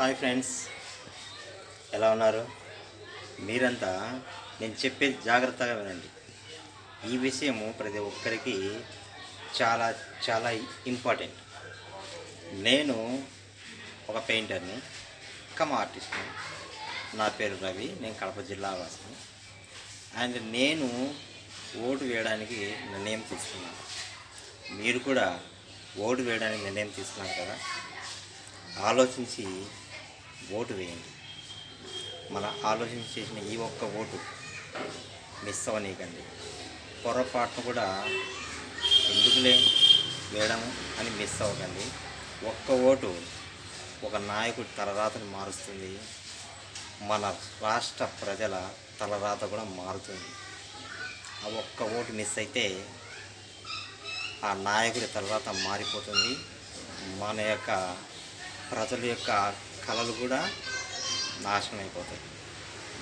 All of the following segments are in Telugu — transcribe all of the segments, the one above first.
Hi friends. ఎలా ఉన్నారు? మీరంతా నేను చెప్పేది జాగ్రత్తగా వినండి. ఈ విషయము ప్రతి ఒక్కరికి చాలా చాలా ఇంపార్టెంట్ నేను ఒక పెయింటర్ని కమ్ ఆర్టిస్ట్ని. నా పేరు రవి నేను కడప జిల్లా వాసిని. అండ్ నేను ఓటు వేయడానికి నిర్ణయం తీసుకున్నాను. మీరు కూడా ఓటు వేయడానికి నిర్ణయం తీసుకున్నారు కదా? ఆలోచించి ఓటు వేయండి. మన ఆలోచన చేసిన ఈ ఒక్క ఓటు మిస్ అవ్వనీయకండి. పొరపాటును కూడా ఎందుకులే వేయడం అని మిస్ అవ్వకండి. ఒక్క ఓటు ఒక నాయకుడి తలరాతను మారుస్తుంది. మన రాష్ట్ర ప్రజల తలరాత కూడా మారుతుంది. ఆ ఒక్క ఓటు మిస్ అయితే ఆ నాయకుడి తలరాత మారిపోతుంది. మన యొక్క ప్రజల యొక్క కళలు కూడా నాశనం అయిపోతాయి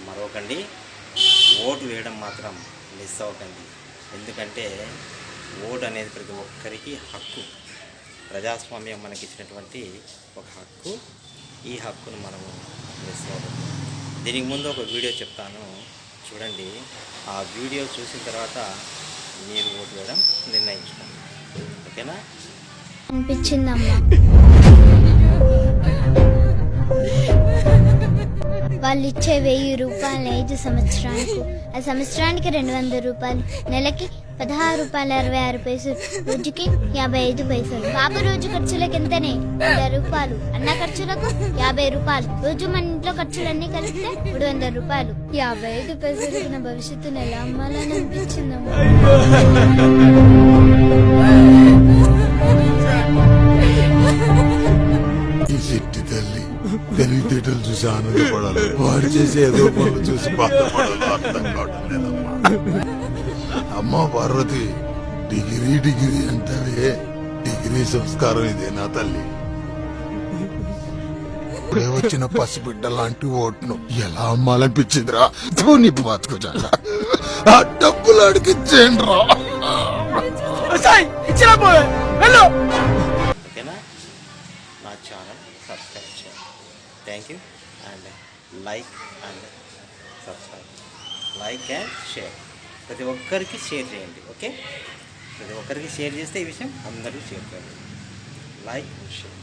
మరొకండి ఓటు వేయడం మాత్రం మిస్ అవ్వకండి ఎందుకంటే ఓటు అనేది ప్రతి ఒక్కరికి హక్కు. ప్రజాస్వామ్యం మనకి ఇచ్చినటువంటి ఒక హక్కు. ఈ హక్కును మనము మిస్ అవ్వకూడదు దీనికి ముందు ఒక వీడియో చెప్తాను. చూడండి. ఆ వీడియో చూసిన తర్వాత మీరు ఓటు వేయడం నిర్ణయించుకోండి. ఓకేనా? అనిపించిందమ్మా వాళ్ళు ఇచ్చే వెయ్యి రూపాయలు ఐదు సంవత్సరానికి. ఆ సంవత్సరానికి రెండు వందల రూపాయలు. నెలకి పదహారు రూపాయల అరవై ఆరు పైసలు. రోజుకి యాభై ఐదు పైసలు. బాబు రోజు ఖర్చులకు ఎంతనే? వంద రూపాయలు. అన్న ఖర్చులకు యాభై రూపాయలు. రోజు మన ఇంట్లో ఖర్చులన్నీ కలిపితే మూడు వందల రూపాయలు. యాభై ఐదు పైసలకు నా భవిష్యత్తును ఎలా అమ్మాలని అనిపించిందమ్మా? తెలివితేటలు చూసి ఆనందపడాలి వాడు చేసే ఏదో పనులు చూసి బాధపడాలి అర్థం అమ్మా పార్వతి డిగ్రీ డిగ్రీ అంటావే డిగ్రీ సంస్కారం ఇదే నా తల్లి. ఇప్పుడే వచ్చిన పసిబిడ్డ లాంటి ఓటును ఎలా అమ్మాలనిపించిందిరా? ధోని బతుకుజాగా ఆ డబ్బులు రా ఓకేనా? నా ఛానల్ సబ్స్క్రైబ్ చేయండి thank you and like and subscribe like and share ప్రతి ఒక్కరికి షేర్ చేయండి ఓకే ప్రతి ఒక్కరికి షేర్ చేస్తే ఈ విషయం అందరికీ షేర్ చేయండి. Like and share